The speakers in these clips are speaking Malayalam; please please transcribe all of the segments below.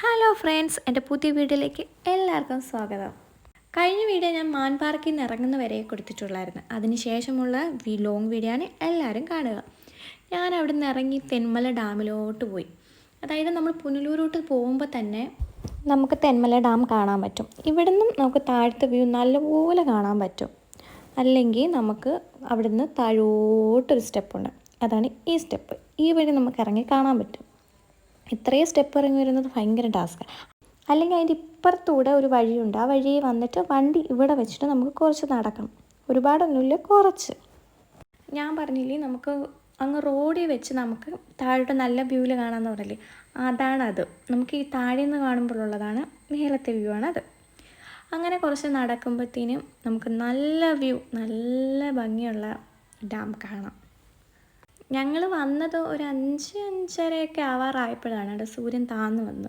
ഹലോ ഫ്രണ്ട്സ് എന്റെ പുതിയ വീഡിയോയിലേക്ക് എല്ലാവർക്കും സ്വാഗതം. കഴിഞ്ഞ വീഡിയോ ഞാൻ മാൻപാർക്കിൽ നിന്ന് ഇറങ്ങുന്ന വരെ കൊടുത്തിട്ടുള്ളായിരുന്നു. അതിനുശേഷമുള്ള ലോങ് വീഡിയോ ആണ് എല്ലാവരും കാണുക. ഞാൻ അവിടെ നിന്ന് ഇറങ്ങി തെന്മല ഡാമിലോട്ട് പോയി. അതായത് നമ്മൾ പുനലൂരോട്ട് പോകുമ്പോൾ തന്നെ നമുക്ക് തെന്മല ഡാം കാണാൻ പറ്റും. ഇവിടെ നിന്നും നമുക്ക് താഴത്തെ വ്യൂ നല്ലപോലെ കാണാൻ പറ്റും. അല്ലെങ്കിൽ നമുക്ക് അവിടുന്ന് താഴോട്ടൊരു സ്റ്റെപ്പുണ്ട് അതാണ് ഈ സ്റ്റെപ്പ് ഈ വഴി നമുക്ക് ഇറങ്ങി കാണാൻ പറ്റും. ഇത്രയും സ്റ്റെപ്പ് ഇറങ്ങി വരുന്നത് ഭയങ്കര ടാസ്ക് അല്ലെങ്കിൽ അതിന്റെ ഇപ്പുറത്തൂടെ ഒരു വഴിയുണ്ട്. ആ വഴിയെ വന്നിട്ട് വണ്ടി ഇവിടെ വെച്ചിട്ട് നമുക്ക് കുറച്ച് നടക്കണം. ഒരുപാടൊന്നുമില്ല കുറച്ച്. ഞാൻ പറഞ്ഞില്ലേ നമുക്ക് അങ്ങ് റോഡിൽ വെച്ച് നമുക്ക് താഴോട്ട് നല്ല വ്യൂവിൽ കാണാമെന്ന് പറയില്ലേ അത് നമുക്ക് ഈ താഴെ നിന്ന് കാണുമ്പോഴുള്ളതാണ് മേലത്തെ വ്യൂ ആണത്. അങ്ങനെ കുറച്ച് നടക്കുമ്പോഴത്തേനും നമുക്ക് നല്ല വ്യൂ നല്ല ഭംഗിയുള്ള ഡാം കാണാം. ഞങ്ങൾ വന്നത് ഒരു അഞ്ച് അഞ്ചരയൊക്കെ ആവാറായപ്പോഴാണ് അവിടെ സൂര്യൻ താന്നു വന്നു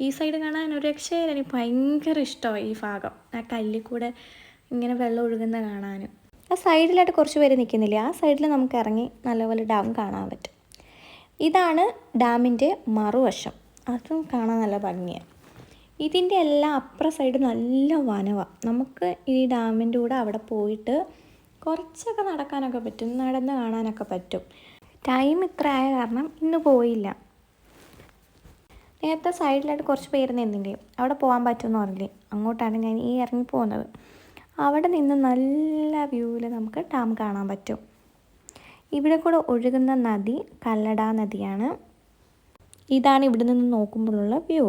ഈ സൈഡ് കാണാൻ ഒരു രക്ഷയില്ല. എനിക്ക് ഭയങ്കര ഇഷ്ടമായി ഈ ഭാഗം. ആ കല്ലിൽ കൂടെ ഇങ്ങനെ വെള്ളം ഒഴുകുന്ന കാണാനും. ആ സൈഡിലായിട്ട് കുറച്ച് പേര് നിൽക്കുന്നില്ലേ ആ സൈഡിൽ നമുക്ക് ഇറങ്ങി നല്ലപോലെ ഡാം കാണാൻ പറ്റും. ഇതാണ് ഡാമിന്റെ മറുവശം. അതും കാണാൻ നല്ല ഭംഗിയാണ് ഇതിന്റെ എല്ലാം അപ്പുറ സൈഡ് നല്ല വനവാണ് നമുക്ക് ഈ ഡാമിന്റെ കൂടെ അവിടെ പോയിട്ട് കുറച്ചൊക്കെ നടക്കാനൊക്കെ പറ്റും നടന്ന് കാണാനൊക്കെ പറ്റും. ടൈം ഇത്ര ആയ കാരണം ഇന്ന് പോയില്ല. നേരത്തെ സൈഡിലായിട്ട് കുറച്ച് പേര് നിന്നില്ലേ അവിടെ പോകാൻ പറ്റുമെന്ന് പറഞ്ഞില്ലേ അങ്ങോട്ടാണ് ഞാൻ ഈ ഇറങ്ങി പോകുന്നത്. അവിടെ നിന്ന് നല്ല വ്യൂവിൽ നമുക്ക് ഡാം കാണാൻ പറ്റും. ഇവിടെ കൂടെ ഒഴുകുന്ന നദി കല്ലട നദിയാണ്. ഇതാണ് ഇവിടെ നിന്ന് നോക്കുമ്പോഴുള്ള വ്യൂ.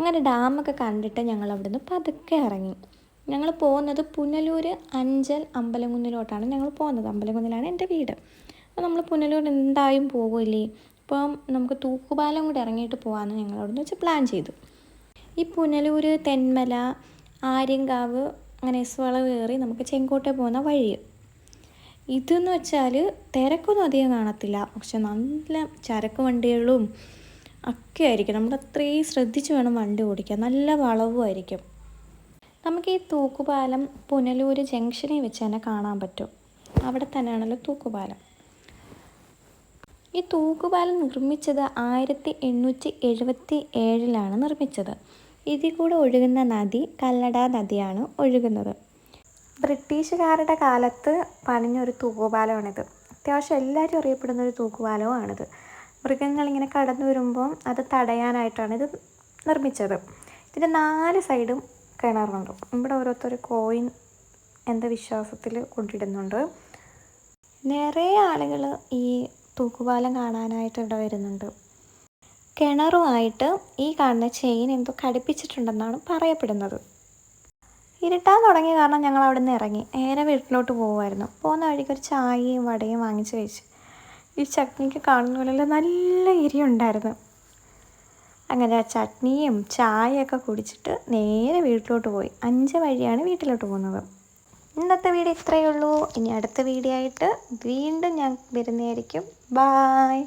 അങ്ങനെ ഡാമൊക്കെ കണ്ടിട്ട് ഞങ്ങൾ അവിടുന്ന് പതുക്കെ ഇറങ്ങി. ഞങ്ങൾ പോകുന്നത് പുനലൂർ അഞ്ചൽ അമ്പലംകുന്നിലോട്ടാണ് ഞങ്ങൾ പോകുന്നത്. അമ്പലംകുന്നിലാണ് എന്റെ വീട്. അപ്പോൾ നമ്മൾ പുനലൂർ എന്തായും പോകില്ലേ? അപ്പം നമുക്ക് തൂക്കുപാലം കൂടി ഇറങ്ങിയിട്ട് പോകാമെന്ന് ഞങ്ങൾ അവിടുന്ന് വെച്ച് പ്ലാൻ ചെയ്തു. ഈ പുനലൂർ തെന്മല ആര്യങ്കാവ് അങ്ങനെ എസ്വളവ് കയറി നമുക്ക് ചെങ്കോട്ടെ പോകുന്ന വഴി ഇതെന്ന് വെച്ചാൽ തിരക്കൊന്നും അധികം കാണത്തില്ല. പക്ഷെ നല്ല ചരക്ക് വണ്ടികളും ഒക്കെ ആയിരിക്കും. നമ്മൾ അത്രയും ശ്രദ്ധിച്ച് വേണം വണ്ടി ഓടിക്കാൻ. നല്ല വളവുമായിരിക്കും നമുക്ക് ഈ തൂക്കുപാലം പുനലൂർ ജംഗ്ഷനിൽ വെച്ച് തന്നെ കാണാൻ പറ്റും. അവിടെ തന്നെയാണല്ലോ തൂക്കുപാലം. ഈ തൂക്കുപാലം നിർമ്മിച്ചത് ആയിരത്തി എണ്ണൂറ്റി എഴുപത്തി ഏഴിലാണ് നിർമ്മിച്ചത്. ഇതിൽ കൂടെ ഒഴുകുന്ന നദി കല്ലട നദിയാണ് ഒഴുകുന്നത്. ബ്രിട്ടീഷുകാരുടെ കാലത്ത് പണിഞ്ഞൊരു തൂക്കുപാലമാണിത്. അത്യാവശ്യം എല്ലാവരും അറിയപ്പെടുന്ന ഒരു തൂക്കുപാലവുമാണിത്. മൃഗങ്ങളിങ്ങനെ കടന്നു വരുമ്പോൾ അത് തടയാനായിട്ടാണ് ഇത് നിർമ്മിച്ചത്. ഇതിന്റെ നാല് സൈഡും കിണറുണ്ട്. ഇവിടെ ഓരോരുത്തർ കോയിൻ എന്ത വിശ്വാസത്തിൽ കൊണ്ടിടുന്നുണ്ട്. നിറയെ ആളുകൾ ഈ തൂക്കുപാലം കാണാനായിട്ട് ഇവിടെ വരുന്നുണ്ട്. കിണറുമായിട്ട് ഈ കാണുന്ന ചെയിൻ എന്തോ ഘടിപ്പിച്ചിട്ടുണ്ടെന്നാണ് പറയപ്പെടുന്നത്. ഇരുട്ടാൻ തുടങ്ങിയ കാരണം ഞങ്ങൾ അവിടെ നിന്ന് ഇറങ്ങി. നേരെ വീട്ടിലോട്ട് പോകുമായിരുന്നു പോകുന്ന വഴിക്ക് ഒരു ചായയും വടയും വാങ്ങിച്ച് കഴിച്ച് ഈ ചട്നിക്ക് കാണുന്ന പോലെ നല്ല എരിയുണ്ടായിരുന്നു അങ്ങനെ ആ ചട്നിയും ചായയൊക്കെ കുടിച്ചിട്ട് നേരെ വീട്ടിലോട്ട് പോയി. അഞ്ച് വഴിയാണ് വീട്ടിലോട്ട് പോകുന്നത്. ഇന്നത്തെ വീഡിയോ ഇത്രയേ ഉള്ളൂ. ഇനി അടുത്ത വീഡിയോ ആയിട്ട് വീണ്ടും ഞാൻ വരുന്നതായിരിക്കും. ബായ്